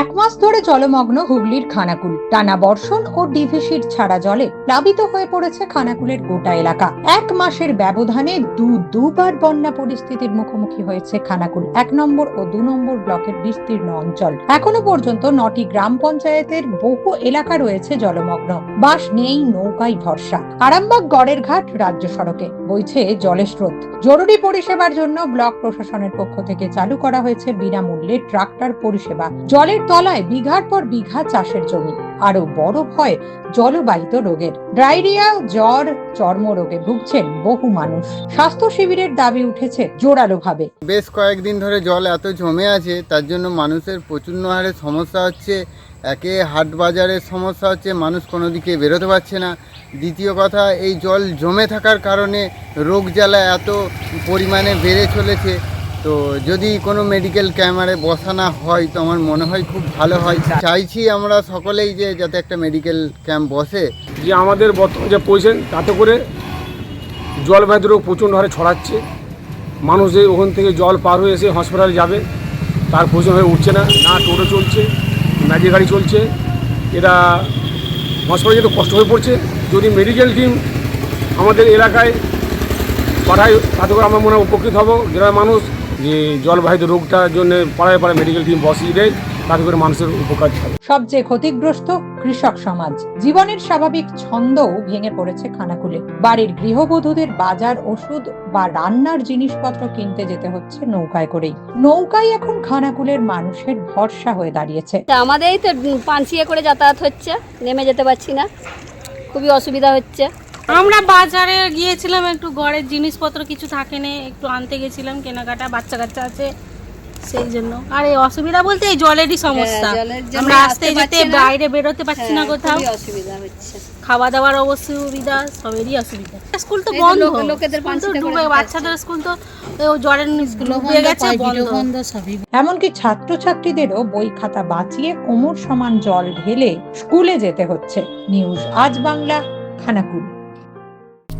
এক মাস ধরে জলমগ্ন হুগলির খানাকুল। টানা বর্ষণ ও ডিভিসির ছাড়া জলে প্লাবিত হয়ে পড়েছে খানাকুলের গোটা এলাকা। এক মাসের ব্যবধানে দু, দুবার বন্যা পরিস্থিতির মুখোমুখি হয়েছে খানাকুল। এক নম্বর ও দু নম্বর ব্লকের বিস্তীর্ণ অঞ্চল। এখনও পর্যন্ত নটি গ্রাম পঞ্চায়েতের বহু এলাকা রয়েছে জলমগ্ন। বাস নেই নৌকাই ভরসা। আরামবাগ গড়ের ঘাট রাজ্য সড়কে বইছে জলের স্রোত। জরুরি পরিষেবার জন্য ব্লক প্রশাসনের পক্ষ থেকে চালু করা হয়েছে বিনামূল্যে ট্রাক্টর পরিষেবা। জলের তলায় বিঘার পর বিঘা চাষের জমি। আরও বড় ভয় জলবাহিত রোগের। ডায়রিয়া, জ্বর, চর্মরোগে ভুগছেন বহু মানুষ। স্বাস্থ্য শিবিরের দাবি উঠেছে জোরালোভাবে। বেশ কয়েকদিন ধরে জল এত জমে আছে, তার জন্য মানুষের প্রচণ্ড হারে সমস্যা হচ্ছে। একে হাট বাজারের সমস্যা হচ্ছে, মানুষ কোনো দিকে বেরোতে পারছে না। দ্বিতীয় কথা, এই জল জমে থাকার কারণে রোগ জ্বালা এত পরিমাণে বেড়ে চলেছে। তো যদি কোনো মেডিকেল ক্যামেরে বসানো হয়, তো আমার মনে হয় খুব ভালো হয়। চাইছি আমরা সকলেই যে যাতে একটা মেডিকেল ক্যাম্প বসে। যে আমাদের বর্তমান যে পজিশন তাতে করে জলবাহিত রোগ প্রচণ্ড হারে ছড়াচ্ছে। মানুষ যে ওখান থেকে জল পার হয়ে এসে হসপিটালে যাবে, তার প্রয়োজন হয়ে উঠছে না। না টোটো চলছে ম্যাজিক গাড়ি চলছে। এরা হসপিটালে যেতে কষ্ট হয়ে পড়ছে, যদি মেডিকেল টিম আমাদের এলাকায় পাঠায়, তাতে করে আমরা মনে হয় উপকৃত হব। গ্রামের মানুষ যে জলবাহিত রোগটার জন্য পাড়ায় পাড়ায় মেডিকেল টিম বসিয়ে দেয় তাতে করে মানুষের উপকার হবে সবচেয়ে ক্ষতিগ্রস্ত কৃষক সমাজ। জীবনের স্বাভাবিক ছন্দও ভেঙে পড়েছে খানাকুলে। বাড়ির গৃহবধূদের বাজার ওষুধ বা রান্নার জিনিসপত্র কিনতে যেতে হচ্ছে নৌকায় করেই। নৌকাই এখন খানাকুলের মানুষের ভরসা হয়ে দাঁড়িয়েছে। তা আমাদের এই তো পাঁচিয়ে করে যাতায়াত হচ্ছে নেমে যেতে পারছি না। খুবই অসুবিধা হচ্ছে। আমরা বাজারে গিয়েছিলাম একটু ঘরের জিনিসপত্র কিছু থাকে না একটু আনতে গেছিলাম কেনাকাটা বাচ্চা কাচ্চা আছে সেই জন্য। আর এই অসুবিধা বলতে এই জলেরই সমস্যা। হ্যাঁ, জন্য আমরা আসতে যেতে বাইরে বেরোতে পারছি না হ্যাঁ, কোথাও। অসুবিধা হচ্ছে। খাওয়া দাওয়ার অসুবিধা সবেরই অসুবিধা। স্কুল তো বন্ধ। লোকেদের ডুবে বাচ্চাদের স্কুল তো ও জলের ডুবে গেছে বন্ধ। এমনকি ছাত্রছাত্রীদেরও বই খাতা বাঁচিয়ে কোমর সমান জল ঢেলে স্কুলে যেতে হচ্ছে। নিউজ আজ বাংলা খানাকুল।